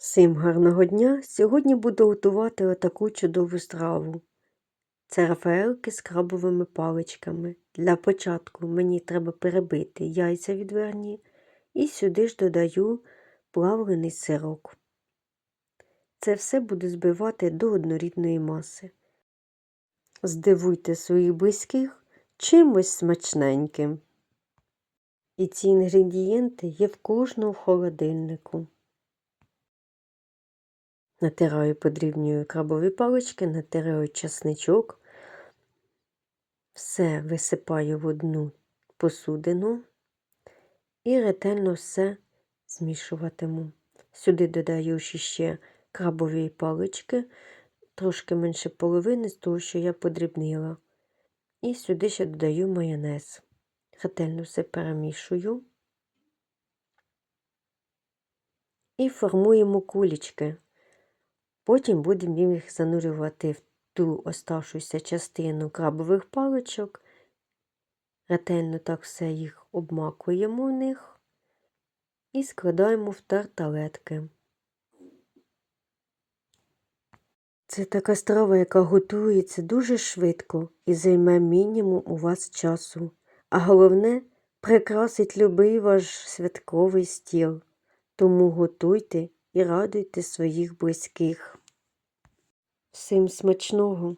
Всім гарного дня! Сьогодні буду готувати отаку чудову страву. Це рафаелки з крабовими паличками. Для початку мені треба перебити яйця відверні і сюди ж додаю плавлений сирок. Це все буду збивати до однорідної маси. Здивуйте своїх близьких чимось смачненьким. І ці інгредієнти є в кожного холодильнику. Натираю подрібнюю крабові палички, натираю часничок, все висипаю в одну посудину і ретельно все змішуватиму. Сюди додаю ще крабові палички, трошки менше половини з того, що я подрібнила. І сюди ще додаю майонез. Ретельно все перемішую і формуємо кулічки. Потім будемо їх занурювати в ту оставшуюся частину крабових паличок. Ретельно так все їх обмакуємо в них і складаємо в тарталетки. Це така страва, яка готується дуже швидко і займе мінімум у вас часу. А головне прикрасить любий ваш святковий стіл. Тому готуйте і радуйте своїх близьких. Всім смачного!